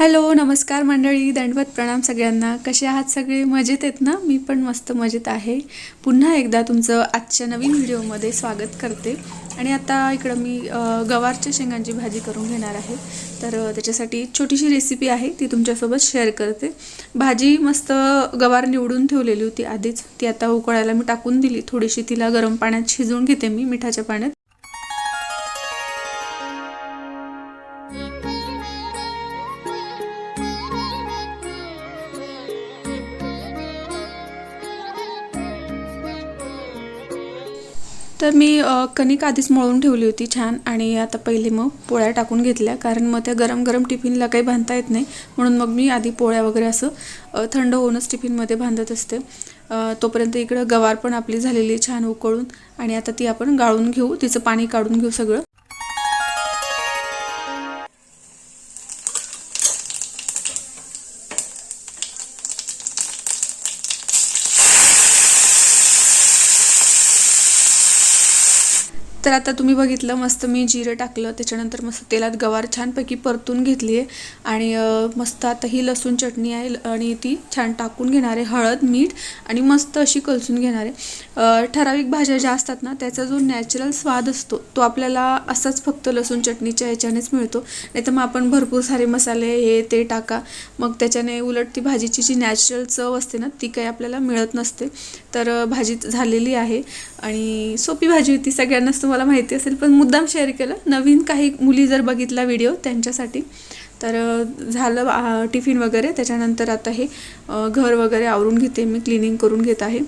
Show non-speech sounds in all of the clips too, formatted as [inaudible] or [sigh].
Hello नमस्कार मंडळी दंडवत प्रणाम सगळ्यांना. कसे आहात सगळे? मजेत आहेत ना? मी पण मस्त मजेत आहे. पुन्हा एकदा तुमचं आजच्या नवीन व्हिडिओमध्ये स्वागत करते. आणि आता इकडं मी गवारच्या शेंगांची भाजी करून घेणार आहे. तर त्याच्यासाठी छोटीशी रेसिपी आहे ती तुमच्यासोबत शेअर करते. भाजी मस्त गवार निवडून ठेवलेली होती आधीच. ती आता उकळायला मी टाकून दिली. थोडीशी तिला गरम पाण्यात शिजवून घेते मी मिठाच्या पाण्यात. तर मी कणिक आधीच मळून ठेवली होती छान आणि आता पहिले मग पोळ्या टाकून घेतल्या. कारण मग त्या गरम गरम टिफिनला काही बांधता येत नाही. म्हणून मग मी आधी पोळ्या वगैरे असं थंड होऊनच टिफिनमध्ये बांधत असते. तोपर्यंत इकडं गवार पण आपली झालेली छान उकळून. आणि आता ती आपण गाळून घेऊ. तिचं पाणी काढून घेऊ सगळं. तर आता तुम्ही बघितलं मस्त मी जिरं टाकलं त्याच्यानंतर मस्त तेलात गवार छानपैकी परतून घेतली आहे. आणि मस्त आता ही लसूण चटणी आहे आणि ती छान टाकून घेणार आहे हळद मीठ आणि मस्त अशी कलसून घेणार आहे. ठराविक भाज्या ज्या असतात ना त्याचा जो नॅचरल स्वाद असतो तो आपल्याला असाच फक्त लसूण चटणीच्या ह्याच्यानेच मिळतो. नाही तर मग आपण भरपूर सारे मसाले हे ते टाका. मग त्याच्याने उलट ती भाजीची जी नॅचरल चव असते ना ती काही आपल्याला मिळत नसते. तर अ, भाजी झालेली आहे आणि सोपी भाजी होती सगळ्यांनाच तुम्हाला माहिती असेल पण मुद्दाम शेअर केलं. नवीन काही मुली जर बघितला व्हिडिओ त्यांच्यासाठी तर झालं टिफिन वगैरे. त्याच्यानंतर आता हे घर वगैरे आवरून घेते मी क्लिनिंग करून घेत आहे.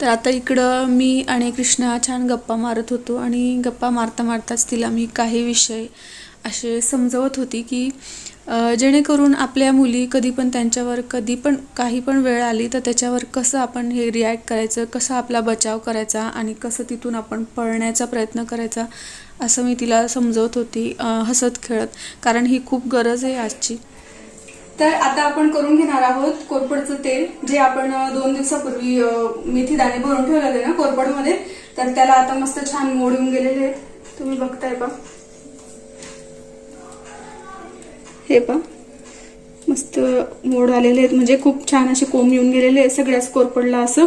तर आता इकडं मी आणि कृष्णा छान गप्पा मारत होतो आणि गप्पा मारता मारताच तिला मी काही विषय असे समजवत होती की जेणेकरून आपल्या मुली कधी पण त्यांच्यावर कधी पण काही पण वेळ आली तर त्याच्यावर कसं आपण हे रिॲक्ट करायचं कसं आपला बचाव करायचा आणि कसं तिथून आपण पळण्याचा प्रयत्न करायचा असं मी तिला समजवत होती हसत खेळत. कारण ही खूप गरज आहे आजची. तर आता आपण करून घेणार आहोत कोरपडचं तेल जे आपण दोन दिवसापूर्वी मेथी दाणे भरून ठेवलेले ना कोरपडमध्ये तर त्याला आता मस्त छान मोड येऊन गेलेले आहेत. तुम्ही बघताय बा. हे पा मस्त मोड आलेले आहेत. म्हणजे खूप छान असे कोंब येऊन गेलेले आहेत सगळ्याच कोरपडला असं.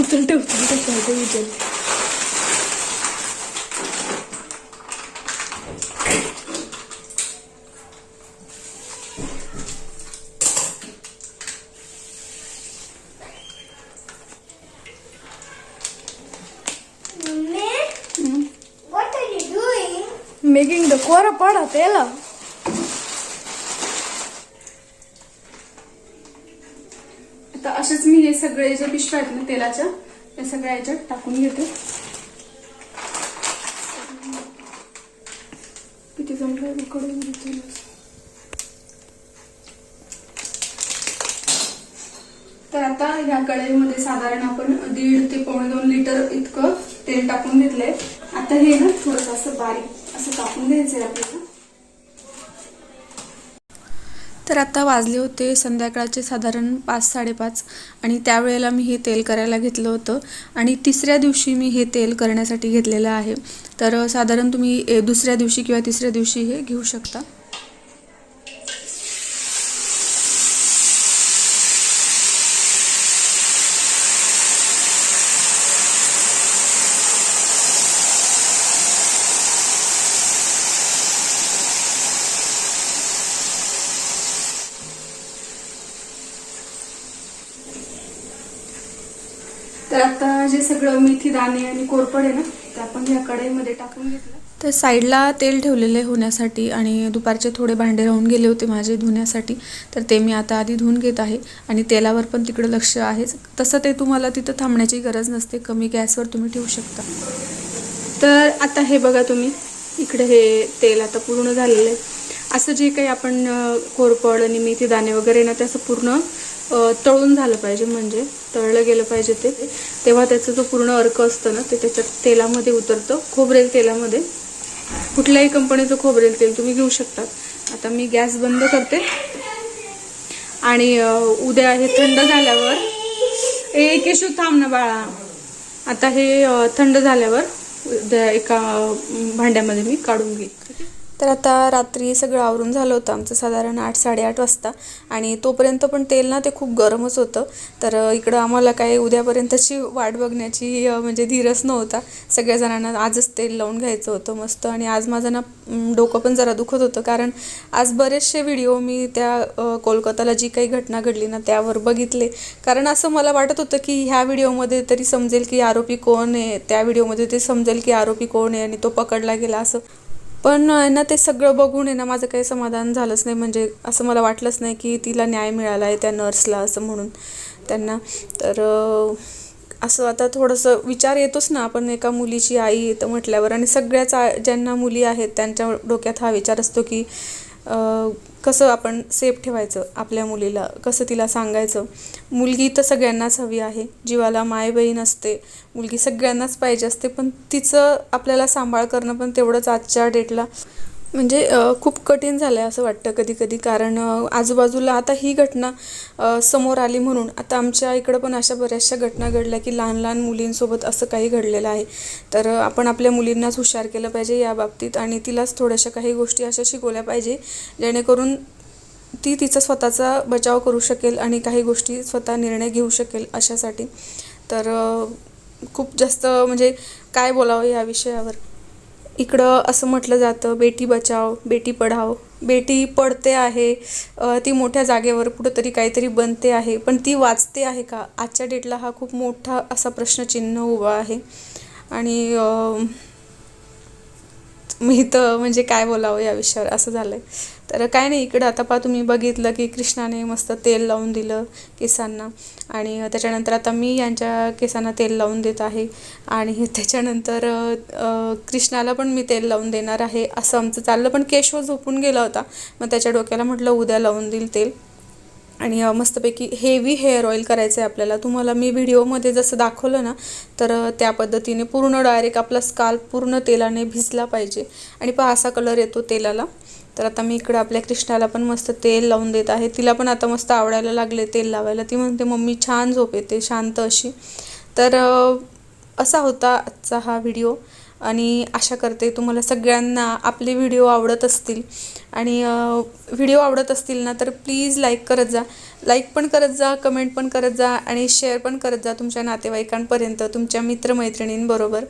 उचल ठेवतो विचार making making the pada tela. आता असेच मी हे सगळे जे पिशव्या आहेत ना तेलाच्या या सगळ्या याच्यात टाकून घेते. किती जमलं कडून घेते तर आता ह्या कढईमध्ये साधारण आपण दीड ते पावणे दोन लिटर इतकं तेल टाकून घेतलंय. आता हे ना थोडंसं असं बारीक आपल्याला तर आता वाजले होते संध्याकाळचे साधारण पाच साडेपाच आणि त्यावेळेला मी हे तेल करायला घेतलं होतं आणि तिसऱ्या दिवशी मी हे तेल करण्यासाठी घेतलेलं आहे. तर साधारण तुम्ही ए, दुसऱ्या दिवशी किंवा तिसऱ्या दिवशी हे घेऊ शकता. तर आता जे सगळं मेथी दाणे आणि कोरपड आहे ना ते आपण ह्या कढईमध्ये टाकून घेतलं. तर साईडला तेल ठेवलेले होण्यासाठी आणि दुपारचे थोडे भांडे राहून गेले होते माझे धुण्यासाठी तर ते मी आता आधी धुवून घेत आहे. आणि तेलावर पण तिकडं लक्ष आहेच तसं ते तुम्हाला तिथं थांबण्याची गरज नसते. कमी गॅसवर तुम्ही ठेवू शकता. तर आता हे बघा तुम्ही. इकडे हे तेल आता पूर्ण झालेलं आहे. असं जे काही आपण कोरपड आणि मेथी दाणे वगैरे ना ते असं पूर्ण तळून झालं पाहिजे म्हणजे तळलं गेलं पाहिजे ते. तेव्हा त्याचा जो पूर्ण अर्क असतं ना ते त्याच्यात तेलामध्ये उतरतं. खोबरेल तेलामध्ये. कुठल्याही कंपनीचं खोबरेल तेल तुम्ही घेऊ शकता. आता मी गॅस बंद करते. आणि उद्या हे थंड झाल्यावर ए केशू थांब ना बाळा. आता हे थंड झाल्यावर एका भांड्यामध्ये मी काढून घेईन. तर आता रात्री सगळं आवरून झालं होतं. आमचं साधारण आठ साडेआठ वाजता. आणि तोपर्यंत पण तेल ना ते खूप गरमच होतं. तर इकडं आम्हाला काय उद्यापर्यंतची वाट बघण्याची म्हणजे धीरच नव्हता. सगळ्या जणांना आजच तेल लावून घ्यायचं होतं मस्त. आणि आज माझं ना डोकं पण जरा दुखत होतं. कारण आज बरेचसे व्हिडिओ मी त्या कोलकाताला जी काही घटना घडली ना त्यावर बघितले. कारण असं मला वाटत होतं की ह्या व्हिडिओमध्ये तरी समजेल की आरोपी कोण आहे त्या व्हिडिओमध्ये ते समजेल की आरोपी कोण आहे आणि तो पकडला गेला असं. पण आहे ना ते सगळं बघून आहे ना माझं काही समाधान झालंच नाही. म्हणजे असं मला वाटलंच नाही की तिला न्याय मिळाला आहे त्या नर्सला असं म्हणून त्यांना. तर असं आता थोडंसं विचार येतोच ना आपण एका मुलीची आई येतं म्हटल्यावर. आणि सगळ्याच ज्यांना मुली आहेत त्यांच्या डोक्यात हा विचार असतो की कसं आपण सेफ ठेवायचं आपल्या मुलीला? कसं तिला सांगायचं? मुलगी तर सगळ्यांनाच हवी आहे. जीवाला माय बहीण असते. मुलगी सगळ्यांनाच पाहिजे असते. पण तिचं आपल्याला सांभाळ करणं पण तेवढंच आजच्या डेटला म्हणजे खूप कठीण झालं आहे असं वाटतं कधी कधी कारण आजूबाजूला आता ही घटना समोर आली म्हणून आता आमच्या इकडं पण अशा बऱ्याचशा घटना घडल्या की लहान लहान मुलींसोबत असं काही घडलेलं आहे. तर आपण आपल्या मुलींनाच हुशार केलं पाहिजे या बाबतीत आणि तिलाच थोड्याशा काही गोष्टी अशा शिकवल्या पाहिजे जेणेकरून ती तिचा स्वतःचा बचाव करू शकेल आणि काही गोष्टी स्वतः निर्णय घेऊ शकेल अशासाठी. तर खूप जास्त म्हणजे काय बोलावं या विषयावर? इकडं असं म्हटलं जातं बेटी बचाव बेटी पढाव बेटी पडते आहे ती मोठ्या जागेवर कुठंतरी काहीतरी बनते आहे. पण ती वाचते आहे का? आजच्या डेटला हा खूप मोठा असा प्रश्नचिन्ह उभा आहे. आणि मी तर म्हणजे काय बोलावं या विषयावर? असं झालं आहे तर काय नाही इकडं आता पहा तुम्ही बघितलं की कृष्णाने मस्त तेल लावून दिलं केसांना. आणि त्याच्यानंतर आता मी यांच्या केसांना तेल लावून देत आहे. आणि [laughs] त्याच्यानंतर कृष्णाला पण मी तेल लावून देणार आहे असं आमचं चाललं. पण केशव झोपून गेला होता. मग त्याच्या डोक्याला म्हटलं उद्या लावून देईल तेल. आणि मस्तपैकी हेवी हेअर ऑईल करायचं आहे आपल्याला. तुम्हाला मी व्हिडिओमध्ये जसं दाखवलं ना तर त्या पद्धतीने पूर्ण डायरेक्ट आपला स्काल्प पूर्ण तेलाने भिजला पाहिजे. आणि पहा असा कलर येतो तेलाला. तर आता मी इकडं आपल्या कृष्णाला पण मस्त तेल लावून देत आहे. तिला पण आता मस्त आवडायला लागले तेल लावायला. ती म्हणते मम्मी छान झोप येते शांत अशी. तर असा होता आजचा हा व्हिडिओ आणि आशा करते तुम्हाला सगळ्यांना आपले व्हिडिओ आवडत असतील. आणि व्हिडिओ आवडत असतील ना तर प्लीज लाईक करत जा. लाईक पण करत जा कमेंट पण करत जा आणि शेअर पण करत जा तुमच्या नातेवाईकांपर्यंत तुमच्या मित्रमैत्रिणींबरोबर.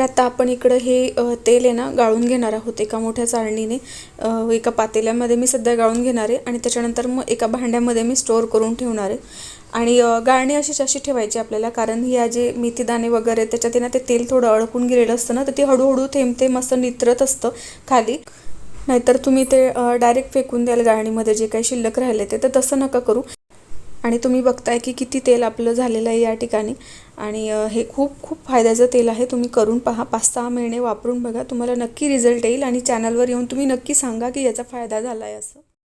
तर आता आपण इकडं हे तेल आहे ना गाळून घेणार आहोत एका मोठ्या चाळणीने. एका पातेल्यामध्ये मी सध्या गाळून घेणार आहे आणि त्याच्यानंतर मग एका भांड्यामध्ये मी स्टोअर करून ठेवणार आहे. आणि गाळणी अशीच अशी ठेवायची आपल्याला कारण ह्या जे मेथीदाणे वगैरे त्याच्यात आहे ना ते तेल थोडं अडकून गेलेलं असतं ना तर ते हळूहळू थेंब मस्त नित्रत असतं खाली. नाहीतर तुम्ही ते डायरेक्ट फेकून द्याल गाळणीमध्ये जे काही शिल्लक राहिले ते तर तसं नका करू. आणि तुम्ही बघताय की किती तेल आपलं झालेलं आहे या ठिकाणी. आणि हे खूप खूप फायद्याचं तेल आहे. तुम्ही करून पहा. पाच सहा महिने वापरून बघा. तुम्हाला नक्की रिझल्ट येईल आणि चॅनलवर येऊन तुम्ही नक्की सांगा की याचा फायदा झाला आहे असं.